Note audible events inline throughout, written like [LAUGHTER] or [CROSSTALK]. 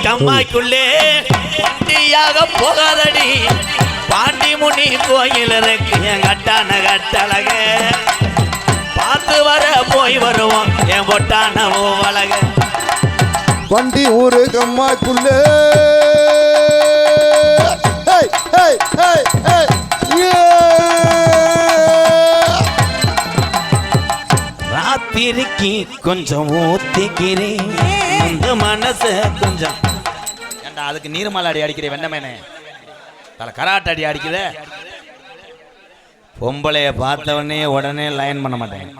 கம்மாய்க்குள்ளே ஒண்டியாக போகாதடி பாண்டி முனி கோயில் இருக்கு என் கட்டான கட்டழக பார்த்து வர போய் வருவோம் என் பொட்டான வழக வண்டி ஊரு. Yeah! ராத்திரிக்கு கொஞ்சம் ஊத்திக்கிறேன் இந்த மனச கொஞ்சம் அதுக்கு நீர்மலை அடி அடிக்கிற வெண்ணமேனே தலை கராட்டை அடி அடிக்குத. பொம்பளைய பார்த்தவொடனே உடனே லைன் பண்ண மாட்டேன்.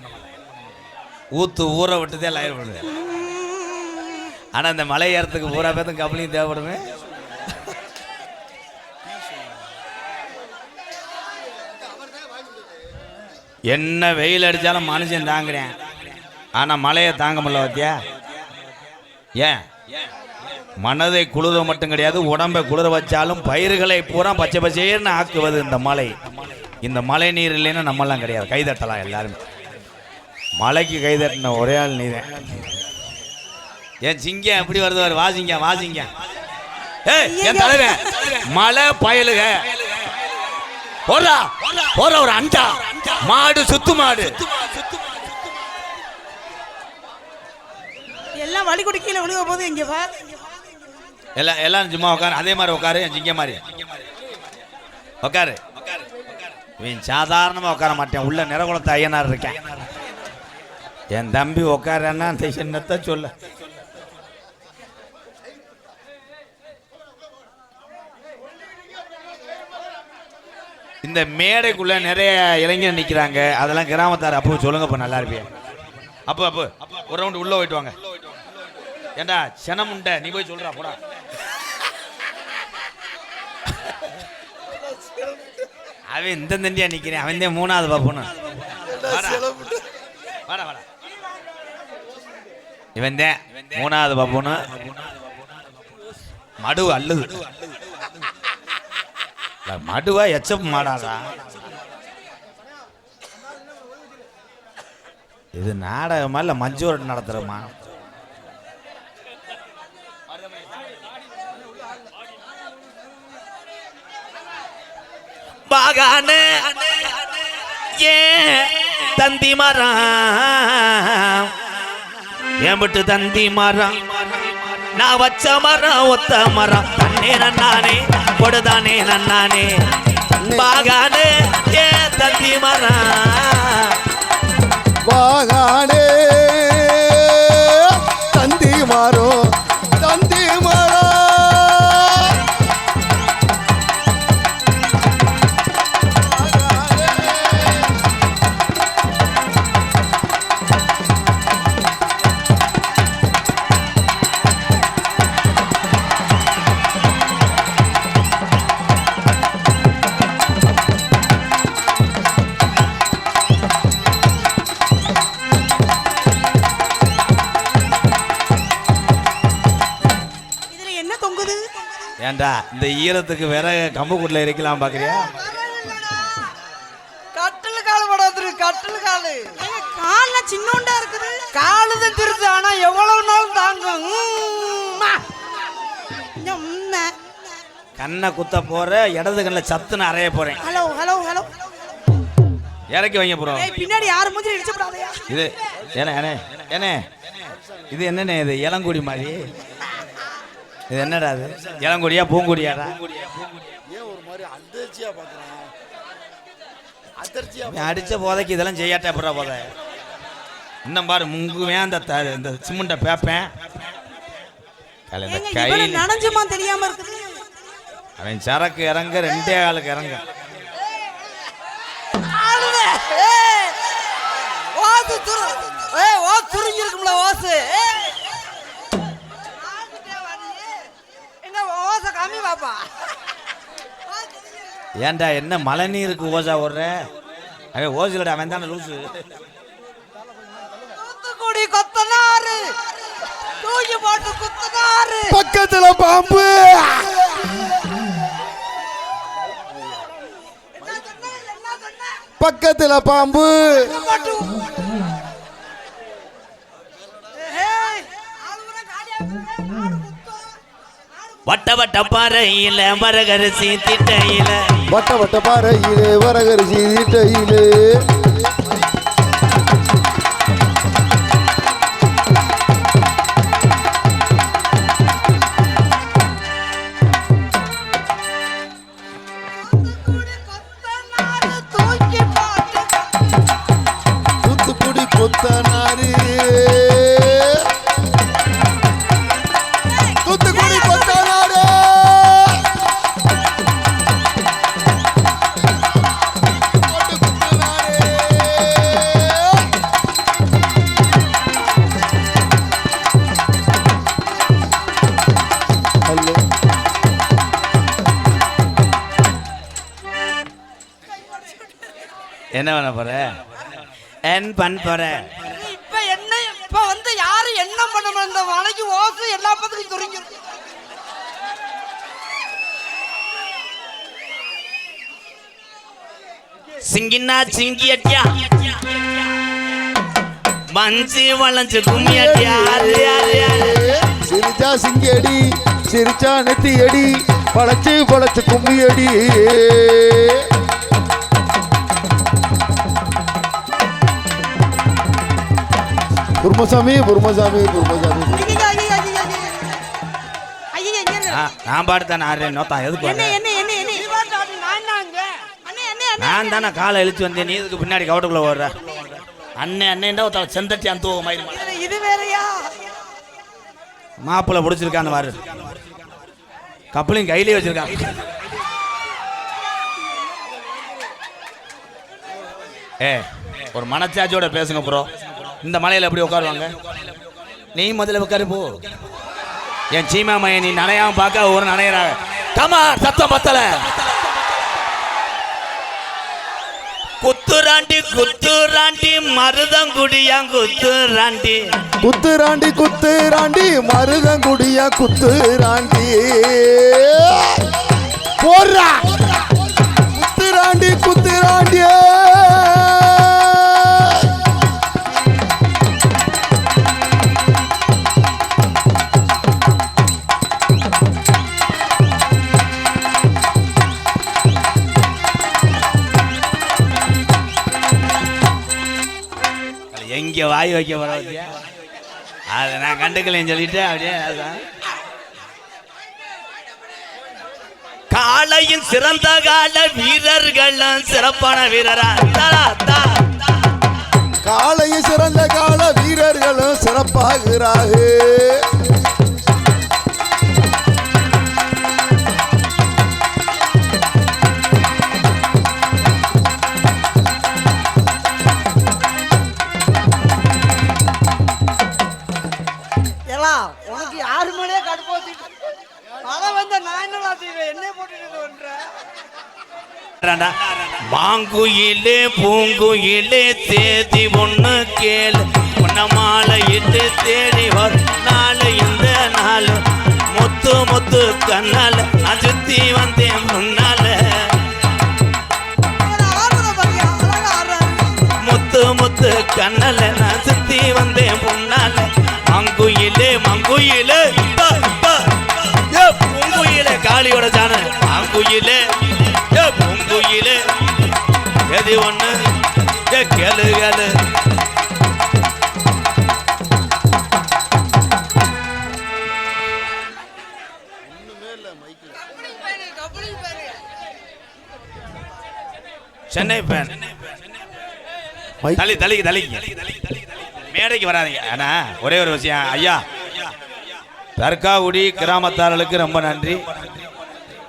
ஊத்து ஊற விட்டுதே லைன் பண்ணுது ஆனால் இந்த மலை ஏறத்துக்கு பூரா பேத்தும் கம்பளியும் தேவைப்படுமே. என்ன வெயில் அடித்தாலும் மனுஷன் தாங்குறேன். ஆனால் மழையை தாங்க முடியல பார்த்தியா ஏன்? மனதை குளிர மட்டும் கிடையாது உடம்பை குளிர வச்சாலும் பயிர்களை பூரா பச்சை பச்சைன்னு ஆக்குவது இந்த மலை. இந்த மழை நீர் இல்லைன்னா நம்மெல்லாம் கிடையாது. கைதட்டலாம் எல்லாருமே. மலைக்கு கைதட்டின ஒரே ஆள் நீதான் என் சிங்கம் எப்படி வருது வாசிங்க வாசிங்க என் தலைவன். மலை பயலுக. போறா போற ஒரு அண்டா. மாடு சுத்து மாடு. எல்லாம் வழி கொடு கீழே விழுக போது இங்க பாரு. எல்லாம் எல்லாம் சும்மா உட்காரு. அதே மாதிரி உட்காரு. என் ஜிங்க மாதிரி. உட்காரு. இவன் சாதாரணமாக உட்கார மாட்டேன். உள்ள நிறகுலத்த ஐயனார் இருக்கேன். என் தம்பி உட்காரன்னா அந்த சின்னத்தை சொல்ல. இந்த மேடைக்குள்ள நிறைய இளைஞர் நிற்கிறாங்க அதெல்லாம் கிராமத்தார். அப்போ சொல்லுங்க இப்போ நல்லா இருப்பீங்க அப்போ அப்போ. ஒரு ரவுண்டு உள்ளே போயிட்டு வாங்க. ஏண்டா செனமுண்ட நீ போய் சொல்றா போடா. அவன் இந்த தண்டியா நிக்கிறேன். அவன் தான் மூணாவது பாப்போன்னு வாடா வாடா. இவன் தான் மூணாவது பாப்போன்னு மடு அல்லது மடுவா எச்சப் மாடாதா? இது நாடகமா இல்ல மஞ்சூரட் நடத்துறமா? பாகான. ஏன் தந்தி மரம். ஏம்பட்டு தந்தி மரம்? நான் வச்ச மரம் ஒத்த மரம். தன்னே நன்னானே கொடுதானே நன்னானே. பாகானே ஏ தந்தி மரம். பாகானே இந்த ஈரத்துக்கு வேற கம்புக்குட்டில் இருக்கலாம் பாக்குறியா? கட்டில் கால் படாது கட்டில் காலு. கால்ல சின்னோண்டா இருக்குது. காலு தான் திருது ஆனா எவ்வளவு நாள் தாங்கும்? கண்ணை குத்த போற இடது கண்ணில் சத்துன்னு அறைய போறேன். Hello hello hello. இறக்கி வைங்க போறோம் ஏய் பின்னாடி யாரு மூஞ்சி விடாதயா இது ஏனே ஏனே ஏனே இது என்னண்ணே இது இளங்குடி மாதிரி? இது என்னடா இது? இளங்குடியா பூங்குடியாடா? இவன் அடிச்ச போதைக்கு இதெல்லாம் செய்யாட்டா எப்படா போத? இன்னும் பாரு முங்குவேன் அந்த த- இந்த சிமெண்ட்டை பேப்பேன். கையில் நனைஞ்சுமா தெரியாம இருக்குது? அவன் சரக்கு இறங்க ரெண்டே ஆளுக்கு இறங்க. ஓசு துரு ஏய் ஓசு துருங்கிருக்கும்ல ஓசு கம்மி பாப்பா. ஏன்டா என்ன மழை நீருக்கு ஓசா ஓடுற? அவன் ஓசிலடா அவன் தானே லூசு. தூத்துக்குடி கொத்தனாரு தூக்கி போட்டு குத்தனாரு பக்கத்துல பாம்பு. பக்கத்துல பாம்பு. வட்ட வட்ட பாறையில மரகரிசி திட்டையில. வட்ட வட்ட பாறையில வரகரிசி தீட்டையிலே. போற? என் பண்ண போற. இப்ப என்ன இப்ப வந்து யாரும் என்ன பண்ணணும்? இந்த மலைக்கு ஓசு எல்லா பத்துக்கும் சிங்கினா சிங்கி அட்டியா மஞ்சு வளைஞ்சு கும்மி அட்டியா. சிரிச்சா சிங்கடி சிரிச்சா நெத்தி அடி பழச்சு பழச்சு கும்மி அடி குருமசாமி குருமசாமி குருமசாமி. நான் பாடுத்தானே ஆடுறேன். நோத்தா எதுக்கு என்ன வர என்ன என்ன என்ன? நான் தாங்க அண்ணே அண்ணே அண்ணே நான் தானே காலை இழுத்து வந்தேன். நீ இதுக்கு பின்னாடி கவட்டுக்குள்ள ஓடுற? அண்ணே அண்ணேண்டா ஒருத்தர் செந்தட்டி அந்த இது வேறயா? மாப்பிள்ளை பிடிச்சிருக்கான்னு பாரு. கப்பலையும் கையிலே வச்சிருக்கான் ஏ ஒரு மனச்சாட்சியோட பேசுங்க ப்ரோ. இந்த மலையில எப்படி உட்காருவாங்க? நீ முதல்ல உட்காரு போ. என் சீமா மைய நீ நனையாம பார்க்க ஒரு நனையிறாங்க கமா சத்தம் பத்தல. குத்துராண்டி குத்துராண்டி மருதங்குடியா குத்துராண்டி குத்துராண்டி குத்துராண்டி மருதங்குடியா குத்துராண்டி போடுறா. குத்துராண்டி குத்துராண்டியே எங்க வாய் வைக்க போற பாத்தியா? அதை நான் கண்டுக்கலன்னு சொல்லிட்டு அப்படியே அதான். காளையின் சிறந்த கால வீரர்களும் சிறப்பான வீரரா தரா, சிறந்த கால வீரர்களும் சிறப்பாகிறார்கள் ராண்டா. வாங்குயிலே பூங்குயிலே தேதி ஒன்று கேளு. உன்ன மாலை இட்டு தேடி வரும் நாளு இந்த நாள். முத்து முத்து கண்ணால் அஜுத்தி வந்தேன் முன்னால. முத்து முத்து கண்ணல நான் சுத்தி வந்தேன் முன்னால. மங்குயிலே மங்குயிலே பூங்குயிலே காளியோட ஜான. மங்குயிலே எது ஒண்ணு. கேளு கேளு. சென்னை பேன் மைக் தள்ளி தள்ளிக்கு தள்ளிக்கு. மேடைக்கு வராதீங்க. ஆனா ஒரே ஒரு விஷயம். ஐயா தர்காவுடி கிராமத்தார்களுக்கு ரொம்ப நன்றி.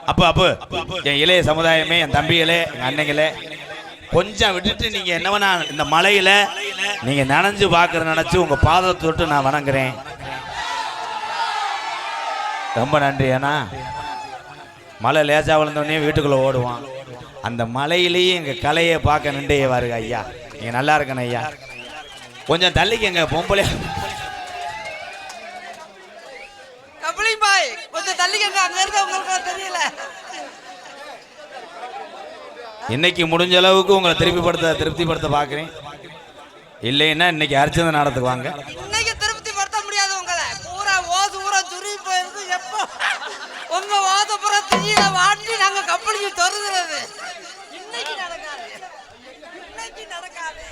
அப்போ அப்போ. என் இளைய சமுதாயமே என் தம்பிகளே என் அன்னைகளே கொஞ்சம் விட்டுட்டு நீங்க என்னவனா இந்த மலையில நீங்க நனைஞ்சு பாக்குற நினைச்சு உங்க பாதத்தை தொட்டு நான் வணங்குறேன். ரொம்ப நன்றி ஏன்னா மலை லேசா விழுந்தோடனே வீட்டுக்குள்ள ஓடுவான். அந்த மலையிலேயே எங்க கலையை பார்க்க நின்றே வாருங்க ஐயா. நீங்க நல்லா இருக்கணும் ஐயா. கொஞ்சம் தள்ளிக்கங்க பொம்பளை. கபலி பாய் கொஞ்சம் தள்ளிக்கங்க அங்க இருக்க உங்களுக்கு தெரியல. இன்னைக்கு முடிஞ்ச அளவுக்கு உங்களை திருப்திப்படுத்த திருப்திப்படுத்த பார்க்குறேன். இல்லைன்னா இன்னைக்கு அர்ச்சனை நடத்துக்கு வாங்க. இன்னைக்கு திருப்தி படுத்த முடியாது உங்களை. பூரா ஓசு பூரா துருவி போயிருந்து எப்போ உங்க தண்ணியில வாட்டி நாங்க கப்பலுக்கு தொறுகிறது இன்னைக்கு நடக்காது. இன்னைக்கு நடக்காது.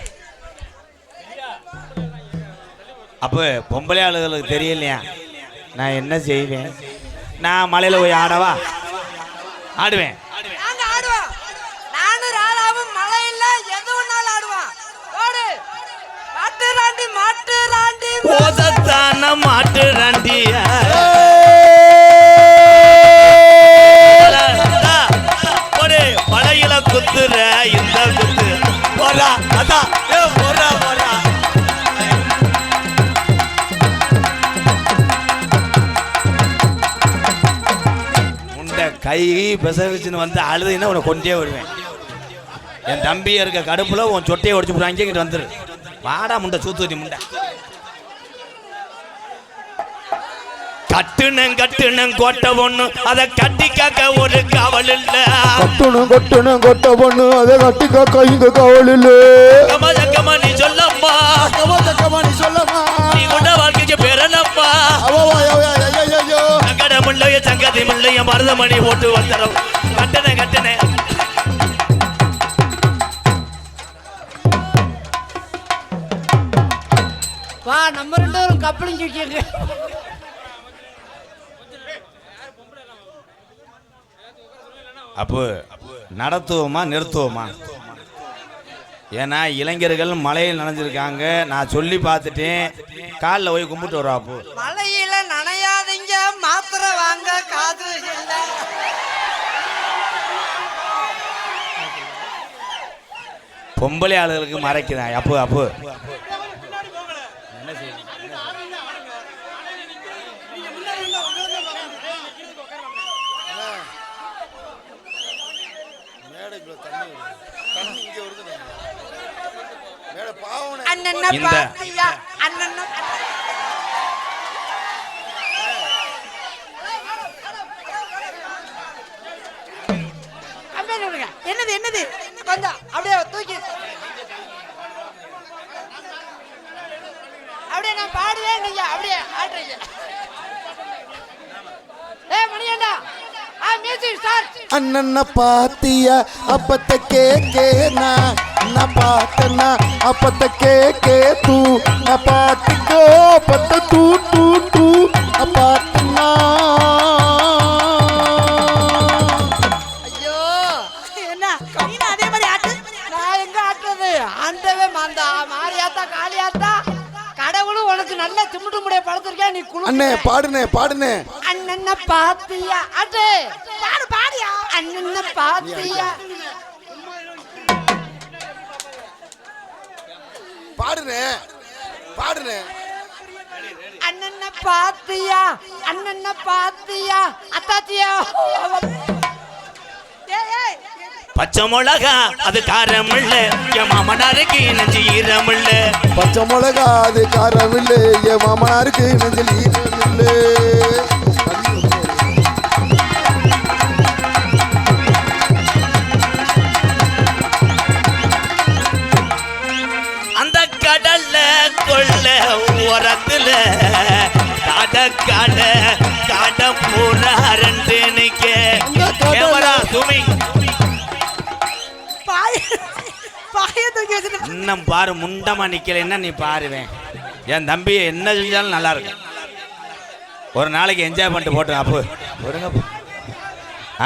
அப்போ பொம்பளை ஆளுகளுக்கு தெரியலையா நான் என்ன செய்வேன்? நான் மலையில் போய் ஆடவா? ஆடுவேன். போதத்தான மாட்டு ரண்டியா. படையில குத்துற இந்த குத்து. போறா அதான் போறா போறா கை பெசகிச்சுன்னு வந்து அழுதுன்னா உன்னை கொண்டே வருவேன். என் தம்பி இருக்க கடுப்புல உன் சொட்டையை உடச்சு போட்டு அங்கே வந்துரு. வாடா முண்டை சூத்துவதி முண்டை. கட்டுனங் கட்டுனங் கோட்டை ஒண்ணு. அத கட்டி காக்க ஒரு காவல் இல்ல. கட்டணும் கட்டணும் கொட்ட பொண்ணு அதை கட்டி காக்கா இங்க காவல் இல்ல. கம கம நீ சொல்லம்மா. தக்கமா தக்கமா நீ சொல்லமா நீ கொண்ட வாழ்க்கைக்கு பெறலம்மா. சங்கட முள்ளைய சங்கதி முள்ளைய மருதமணி போட்டு வந்துடும் கட்டண கட்டண வா நம்ம ரெண்டு பேரும் கப்பலும் சுட்டிங்க அப்போ நடத்துவோமா நிறுத்துவோமா? ஏன்னா இளைஞர்கள் மலையில் நனைஞ்சிருக்காங்க. நான் சொல்லி பார்த்துட்டேன். காலில் போய் கும்பிட்டு வரா அப்போ. மழையில நனையாதீங்க. மாத்திரை வாங்க காது பொம்பளை ஆளுகளுக்கு மறைக்கிறேன் அப்போ அப்போ அண்ணன் இந்த- என்னது? என்னது கொஞ்சம் அப்படியே தூக்கி. அப்படியே நான் பாடுவேன் நீங்க அப்படியே ஆடுறீங்க ஏ மணியண்ணா ஆ மியூசிக் ஸ்டார்ட் பாத்தியா? அப்பத்த கேக்கேனா? நான் பார்த்தனா அப்பத்த கேக்கே தூ. நான் பாட்டுக்கோ பத்த தூ தூ தூ. பார்த்தனா ஐயோ என்ன? நீ அதே மாதிரி ஆட்டு? நான் எங்க ஆட்டுறது? ஆண்டவே மாந்தா மாரியாத்தா காளியாத்தா. கடவுளும் உனக்கு நல்ல திமுட்டு முடிய படுத்திருக்கேன் நீ குழு அண்ணே பாடுனே பாடுனே அண்ணன பாத்தியா? அட்டு பாடு பாடியா? அண்ணன பாத்தியா? பாடுனே பாடுனே அண்ணன பாத்தியா? அண்ணன பாத்தியா? அத்தாத்தியா? ஏய் ஏய். பச்சை மிளகா அது காரம் இல்ல என் மாமனாருக்கு நெஞ்சு ஈரம் இல்ல பச்சை மிளகா அது காரம் இல்லை என் மாமனாருக்கு நெஞ்சில் ஈரம் உரத்துல காட காட பூரா ரெண்டு நிக்க. கேமரா சுமி இன்னும் பாரு முண்டமா நிக்கலைன்னா நீ பாருவேன். என் தம்பி என்ன செஞ்சாலும் நல்லா இருக்கும். ஒரு நாளைக்கு என்ஜாய் பண்ணிட்டு போட்டேன் அப்போ ஒருங்க அப்போ.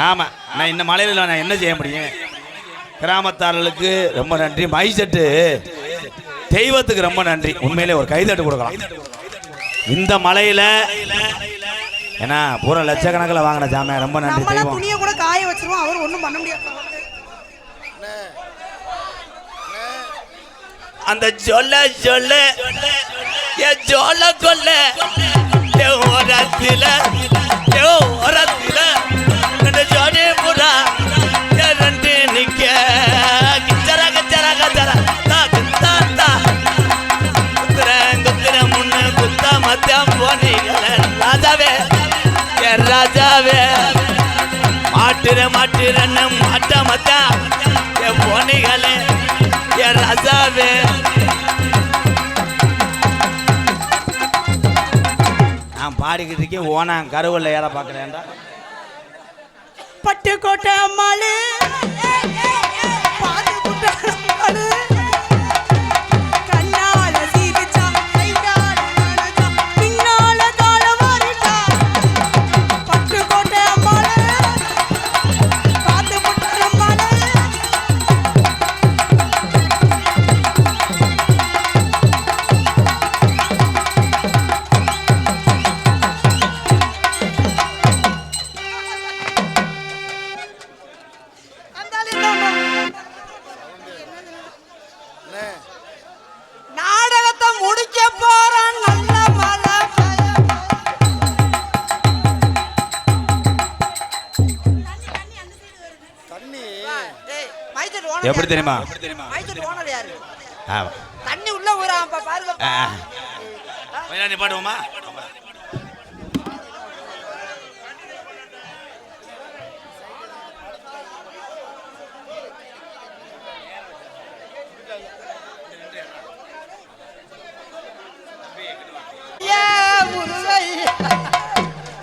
ஆமா நான் இந்த மலையில நான் என்ன செய்ய முடியும்? கிராமத்தார்களுக்கு ரொம்ப நன்றி. மைசெட்டு தெய்வத்துக்கு ரொம்ப நன்றி. உண்மையிலே ஒரு கைதட்டு கொடுக்கலாம். இந்த மலையில ஏன்னா பூரா லட்சக்கணக்கில் வாங்கின ஜாமியா ரொம்ப நன்றி தெய்வம். துணியை கூட காய வச்சிருவோம் அவர் ஒண்ணும் பண்ண முடியாது. அந்த சொல்ல சொல்ல ஏ ஜோல கொல்ல ஏ ஓரத்தில ஏ ஓரத்தில. ரெண்டு ஜோடி புறா ரெண்டு நிக்க. போனீங்கள ராஜாவே. ஏ ராஜாவே? மாட்டுற மாட்டுறன்னு மாட்ட மத்தா ஏ போனீங்களே ஏ ராஜாவே? நான் பாடிக்கிட்டு இருக்கேன் ஓனா கருவல்ல ஏற பார்க்குறேன்டா. பட்டுக்கோட்டை அம்மாளு எப்படி? தெரியுமா? தண்ணி உள்ள ஊறாப்பா பாருங்க பாடுவோமா முருகையா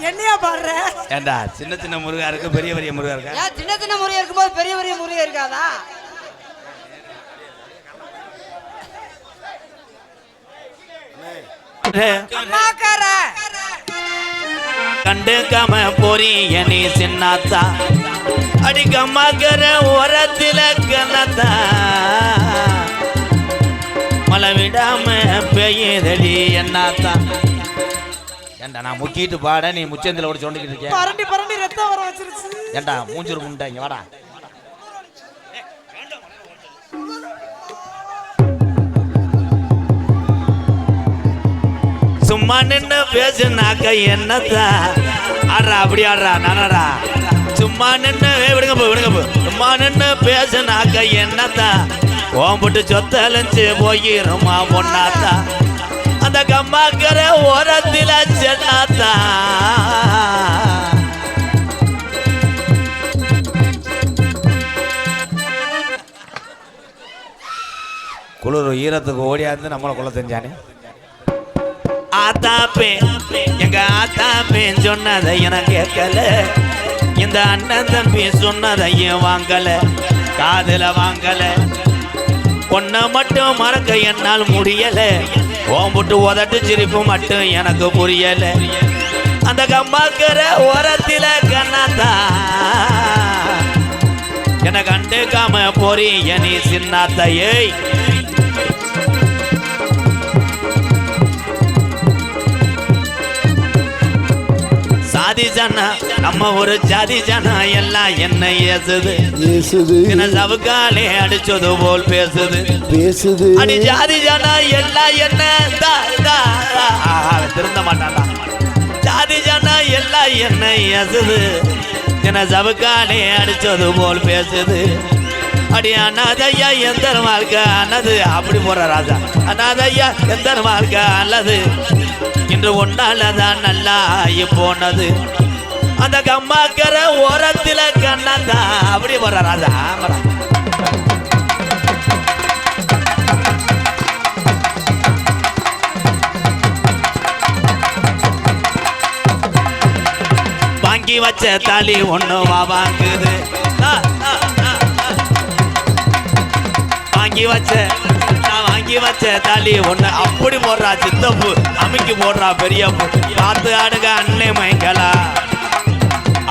என்னையா பாடுற? ஏண்டா சின்ன சின்ன முருகா இருக்கு பெரிய பெரிய முருகா இருக்கா? ஏன் சின்ன சின்ன முறிய இருக்கும்போது பெரிய பெரிய முறிய இருக்காதா? கண்டுக்காம போறீங்க நீ சின்னாத்தா. அடிக்கம்மாக்கிற ஓரத்தில கண்ணத்தா மழை விடாம பெய்யுதடி என்னாத்தா. ஏண்டா நான் முக்கிட்டு பாட நீ முச்சந்தில ஓடி சொண்டிக்கிட்டு இருக்கிய? பரண்டி பரண்டி ரத்தம் வர வச்சிருச்சு. ஏண்டா மூஞ்சூர் முண்டை இங்க வாடா. சும்மா நின்னு பேசுனாக்க என்னத்தா? ஆடுறா அப்படி ஆடுறா நானடா. சும்மா ஏய், விடுங்க போ விடுங்க போ சும்மா நின்னு பேசுனாக்க என்னத்தா? ஓம்புட்டு சொத்தலைஞ்சு போயிருமா பொண்ணாத்தா அந்த கம்மாக்கர ஓரத்தில சென்னாத்தா குளிர் ஈரத்துக்கு ஓடியாந்து நம்மளை கொள்ள செஞ்சானே? ஆத்தாப்பே எங்க ஆத்தாப்பே சொன்னதை எனக்கு கேட்கல. இந்த அண்ணன் தம்பி சொன்னதையும் வாங்கல காதுல வாங்கல. பொண்ணை மட்டும் மறக்க என்னால் முடியல. ஓம்புட்டு உதட்டு சிரிப்பு மட்டும் எனக்கு புரியல. அந்த கம்பாக்கிற ஓரத்தில கண்ணாத்தா. என கண்டுக்காம போறீங்க நீ சின்னாத்தையை சாதி ஜனா நம்ம ஒரு ஜாதி ஜனா எல்லாம் என்ன ஏசுது. என்ன சவுக்காலே அடிச்சது போல் பேசுது. பேசுது. அடி ஜாதி ஜனா எல்லாம் என்ன? திருந்த மாட்டான்டா. ஜாதி ஜனா எல்லாம் என்ன ஏசுது. என்ன சவுக்காலே அடிச்சது போல் பேசுது. அடி அண்ணாதையா எந்த வாழ்க்கை அண்ணது அப்படி போற ராஜா. அண்ணாதையா எந்த வாழ்க்கை அல்லது இன்று ஒன்னாலதான் நல்லா ஆகி போனது. அந்த கம்மாக்கர ஓரத்தில கண்ணந்தா அப்படி போற ராஜா வாங்கி வச்ச தாலி ஒண்ணுமா வாங்குது. வாங்கி வச்ச வாங்கி வச்ச தாலி ஒண்ணு அப்படி போடுறா சித்தப்பு. அமைக்கு போடுறா பெரியப்பு. பார்த்து ஆடுங்க அண்ணே மயங்கலா.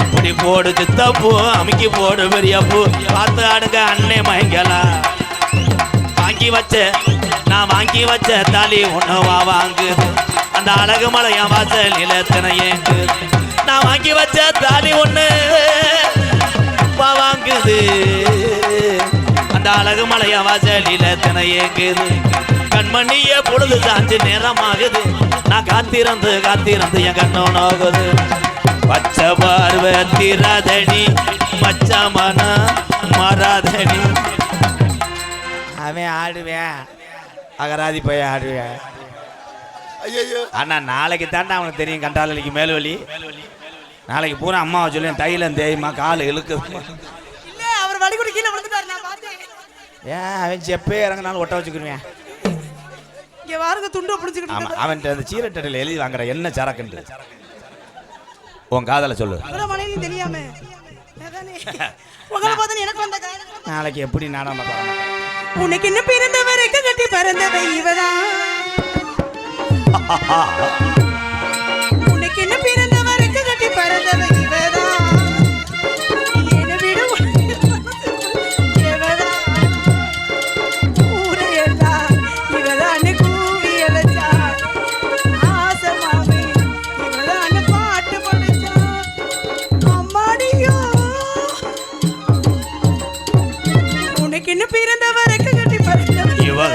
அப்படி போடு சித்தப்பு அமைக்கு போடு பெரியப்பு. பார்த்து ஆடுங்க அண்ணே மயங்கலா. வாங்கி வச்ச நான் வாங்கி வச்ச தாலி ஒண்ணு வா வாங்குது அந்த அழகு மலையா வாசல் நிலத்தின ஏங்கு. நான் வாங்கி வச்ச தாலி ஒண்ணு வா வாங்குது. அந்த அழகு மலையா வாசலில தின ஏங்குது? கண்மணிய பொழுது சாஞ்சு நேரமாகுது. நான் காத்திருந்து காத்திருந்து என் கண்ணோ நோகுது. பச்சை பார்வை திராதடி பச்சை மன மராதடி. அவன் ஆடுவேன். அகராதி பையன் ஆடுவேன். ஐயோ அண்ணா நாளைக்கு தாண்டா அவனுக்கு தெரியும் கண்டாலிக்கு மேல்வலி நாளைக்கு பூரா அம்மாவை சொல்லி தைலம் தேய்மா கால் இழுக்குது. இல்ல அவர் கீழே நான் பார்த்தேன் ஏன் அவன் செப்பே இறங்கினாலும் ஒட்ட வச்சுக்கிருவேன். இங்க வாருங்க துண்டு பிடிச்சிக்கிட்டு ஆமா அவன்கிட்ட அந்த சீரட்டடையில் எழுதி வாங்குற என்ன சரக்குண்டு. உன் காதலை சொல்லு. மலையிலும் தெரியாம. உங்களை பார்த்து எனக்கு வந்த நாளைக்கு எப்படி பார்க்கலாம் உனக்கு என்ன பிறந்தவருக்கு கட்டி பறந்தவை இவதான் [LAUGHS] உனக்கு என்ன பிறந்தவருக்கு கட்டி பறந்தவை இவதான்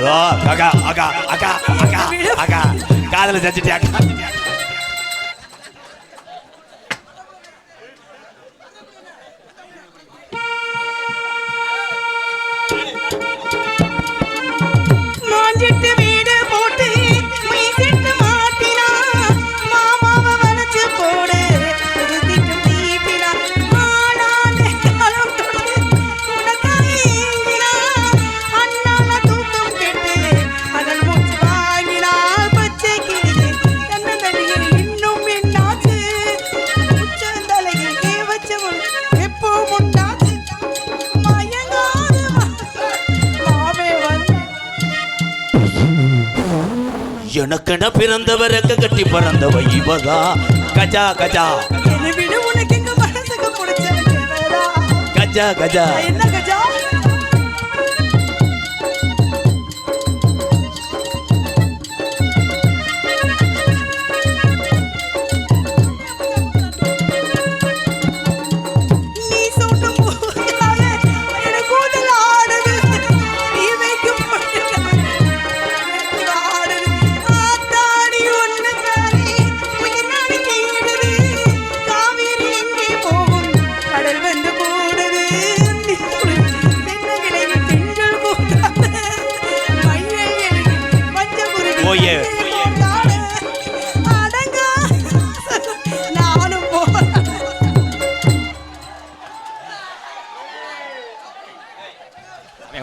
அக்கா அக்கா அக்கா அக்கா அக்கா காதல சச்சிட்டியா? அக்கா எனக்கென பிறந்தவருக்கு கட்டி பிறந்தவ இவதா? கஜா கஜா? கஜா கஜா.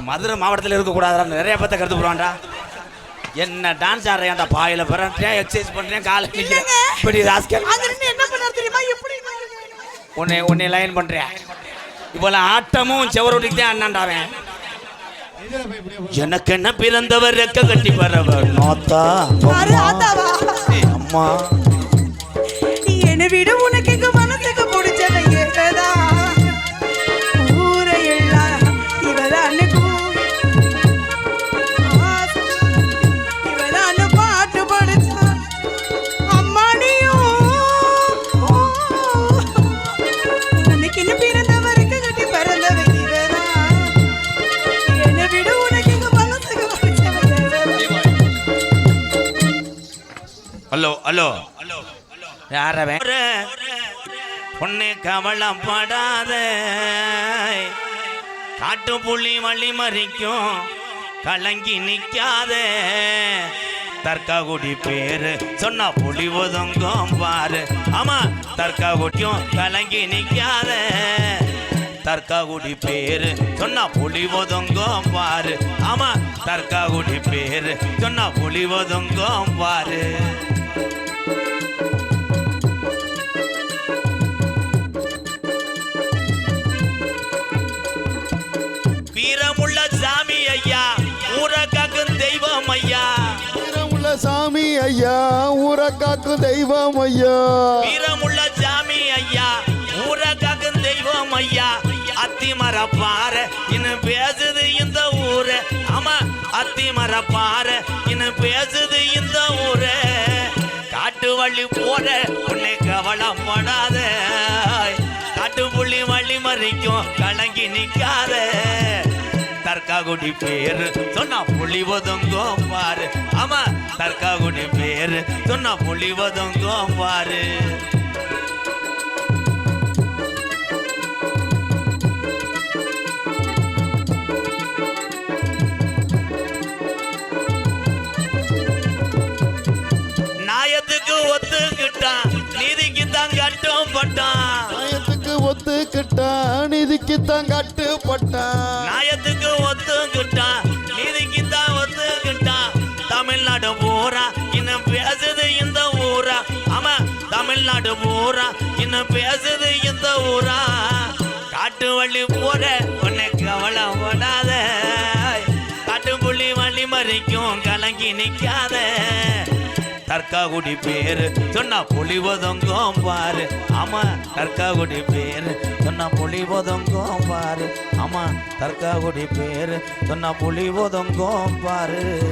மதுரை மாவட்டத்தில் இருக்கக்கூடாதா நிறைய பேர்த்த கருத்து போடுவான்டா. என்ன டான்ஸ் ஆடுறேன்டா பாயில பிறட்டேன் எக்ஸசைஸ் பண்றேன்? காலை நிக்கிறேன். இப்படி ராஸ்கல் என்ன பண்ணாரு தெரியுமா? எப்படி உன்னை உன்னை லைன் பண்றேன். இப்போலாம் ஆட்டமும் செவரோட்டிக்கு தான் அண்ணாண்டாவேன் எனக்கு என்ன பிறந்தவர் ரெக்க கட்டி பறவர் நோத்தா? அம்மா. என்னை விட உனக்கு எங்க உனக்கு என்ன பிறந்தவருக்கு கட்டி பிறந்தவ என்னை விட உனக்கு ஏதா ஹலோ ஹலோ. யாரவன்? பொண்ணு கவலைப்படாத காட்டு புள்ளி வள்ளி மறிக்கும் கலங்கி நிக்காத. தற்காகுடி பேரு. சொன்னா புலி ஒதுங்கும் பாரு. ஆமா தற்காகுடியும் கலங்கி நிக்காத. தற்காகுடி பேரு. சொன்னா புலி ஒதுங்கும் பாரு. ஆமா தற்காகுடி பேரு. சொன்னா புலி ஒதுங்கும் பாரு. வீரமுள்ள சாமி ஐயா ஊரக்காக்கும் தெய்வம் ஐயா. சாமி ஐயா ஊரை காக்கும் தெய்வம் ஐயா. வீரமுள்ள சாமி ஐயா ஊரக்காக்கும் தெய்வம் ஐயா. அத்தி மரப்பாற இன்னும் பேசுது இந்த ஊரு. ஆமா அத்தி மரப்பாற இன்னும் பேசுது இந்த ஊரு. காட்டு வள்ளி போற உன்னை கவலைப்படாத. காட்டு புள்ளி வள்ளி மறைக்கும் கலங்கி நிக்காத. தர்காகுடி பேரு. சொன்னா புலி ஒதுங்கும் பாரு. ஆமா தர்காகுடி பேர். சொன்னா புலி ஒதுங்கும் பாரு. நாயத்துக்கு ஒத்துக்கிட்டான். நீதிக்கு ஒத்துக்கிட்டான் நிதிக்கு தான் கட்டுப்பட்டான். நாயத்துக்கு ஒத்துக்கிட்டான் நீதிக்கு தான் ஒத்துக்கிட்டான் தமிழ்நாடு பூரா இன்னும் பேசுது இந்த ஊரா. ஆமா தமிழ்நாடு பூரா இன்னும் பேசுது இந்த ஊரா. காட்டு வள்ளி போற உன்னை கவலை படாத. காட்டு புள்ளி வள்ளி மறைக்கும் கலங்கி நிற்காத தற்காகுடி பேரு. சொன்னா புலி பாரு. ஆமா தற்காகுடி பேரு. சொன்னா புலி பாரு. ஆமா தற்காகுடி பேரு. சொன்னா புலி பாரு.